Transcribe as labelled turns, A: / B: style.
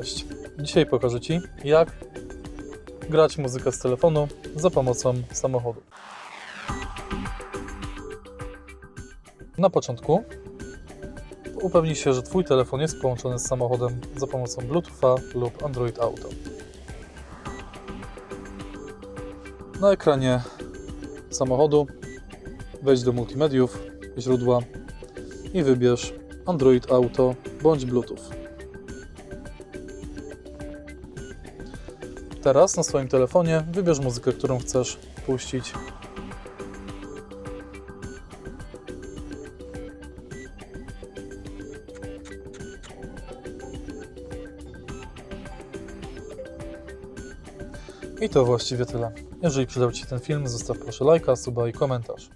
A: Cześć. Dzisiaj pokażę Ci, jak grać muzykę z telefonu za pomocą samochodu. Na początku upewnij się, że Twój telefon jest połączony z samochodem za pomocą Bluetootha lub Android Auto. Na ekranie samochodu wejdź do multimediów, źródła i wybierz Android Auto bądź Bluetooth. Teraz na swoim telefonie wybierz muzykę, którą chcesz puścić. I to właściwie tyle. Jeżeli przydał Ci ten film, zostaw proszę lajka, suba i komentarz.